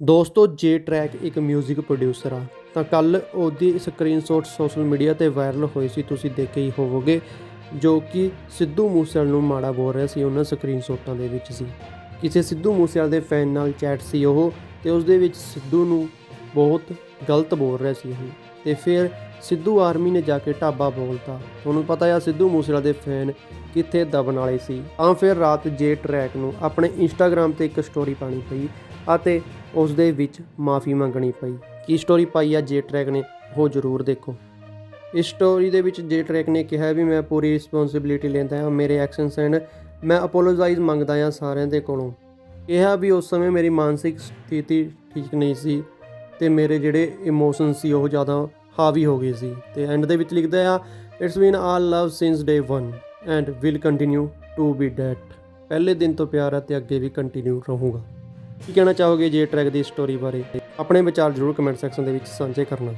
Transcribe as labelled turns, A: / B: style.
A: ਦੋਸਤੋ, ਜੇ ਟਰੈਕ ਇੱਕ 뮤직 ਪ੍ਰੋਡਿਊਸਰ ਆ, ਤਾਂ ਕੱਲ ਉਹਦੀ ਸਕਰੀਨਸ਼ਾਟ ਸੋਸ਼ਲ ਮੀਡੀਆ ਤੇ ਵਾਇਰਲ ਹੋਈ ਸੀ, ਤੁਸੀਂ ਦੇਖੇ ਹੀ ਹੋਵੋਗੇ, ਜੋ ਕਿ ਸਿੱਧੂ ਮੂਸੇਵਾਲ ਨੂੰ ਮਾੜਾ ਬੋਲ ਰਿਹਾ ਸੀ, ਉਹਨਾਂ ਸਕਰੀਨਸ਼ਾਟਾਂ ਦੇ ਵਿੱਚ ਸੀ। ਕਿਸੇ ਸਿੱਧੂ ਮੂਸੇਵਾਲ ਦੇ ਫੈਨ ਨਾਲ ਚੈਟ ਸੀ ਉਹ, ਤੇ ਉਸ ਦੇ ਵਿੱਚ ਸਿੱਧੂ ਨੂੰ ਬਹੁਤ ਗਲਤ ਬੋਲ ਰਿਹਾ ਸੀ ਉਹ। ਤੇ ਫਿਰ ਸਿੱਧੂ ਆਰਮੀ ਨੇ ਜਾ ਕੇ ਢਾਬਾ ਬੋਲਤਾ। ਤੁਹਾਨੂੰ ਪਤਾ ਆ ਸਿੱਧੂ ਮੂਸੇਵਾਲ ਦੇ ਫੈਨ ਕਿੱਥੇ ਦਬਨ ਵਾਲੇ ਸੀ। ਆ ਫਿਰ ਰਾਤ ਜੇ ਟਰੈਕ ਨੂੰ ਆਪਣੇ ਇੰਸਟਾਗ੍ਰam ਤੇ ਇੱਕ ਸਟੋਰੀ ਪਾਣੀ ਪਈ ਅਤੇ ਉਸ ਦੇ ਵਿੱਚ ਮਾਫੀ ਮੰਗਣੀ ਪਈ। ਕੀ ਸਟੋਰੀ ਪਾਈ ਆ ਜੇ ਟਰੈਕ ਨੇ? ਉਹ ਜ਼ਰੂਰ ਦੇਖੋ। ਇਸ ਸਟੋਰੀ ਦੇ ਵਿੱਚ ਜੇ ਟਰੈਕ ਨੇ ਕਿਹਾ ਵੀ ਮੈਂ ਪੂਰੀ ਰਿਸਪੌਂਸਿਬਿਲਿਟੀ ਲੈਂਦਾ ਹਾਂ ਮੇਰੇ ਐਕਸ਼ਨਸ ਐਂਡ ਮੈਂ ਅਪੋਲੋਜਾਈਜ਼ ਮੰਗਦਾ ਹਾਂ ਸਾਰਿਆਂ ਦੇ ਕੋਲੋਂ। ਕਿਹਾ ਵੀ ਉਸ ਸਮੇਂ ਮੇਰੀ ਮਾਨਸਿਕ ਸਥਿਤੀ ਠੀਕ ਨਹੀਂ ਸੀ ਤੇ ਮੇਰੇ ਜਿਹੜੇ ਇਮੋਸ਼ਨ ਸੀ ਉਹ ਜ਼ਿਆਦਾ ਹਾਵੀ ਹੋ ਗਈ ਸੀ ਤੇ ਐਂਡ ਦੇ ਵਿੱਚ ਲਿਖਦਾ ਆ it's been all love since day 1 and will continue to be that ਪਹਿਲੇ ਦਿਨ ਤੋਂ ਪਿਆਰ ਹੈ ਤੇ ਅੱਗੇ ਵੀ ਕੰਟੀਨਿਊ ਰਹੂਗਾ। ਕੀ ਕਹਿਣਾ ਚਾਹੋਗੇ ਜੇ ਟਰੈਕ ਦੀ ਸਟੋਰੀ ਬਾਰੇ? ਆਪਣੇ ਵਿਚਾਰ ਜ਼ਰੂਰ ਕਮੈਂਟ ਸੈਕਸ਼ਨ ਦੇ ਵਿੱਚ ਸਾਂਝੇ ਕਰਨਾ।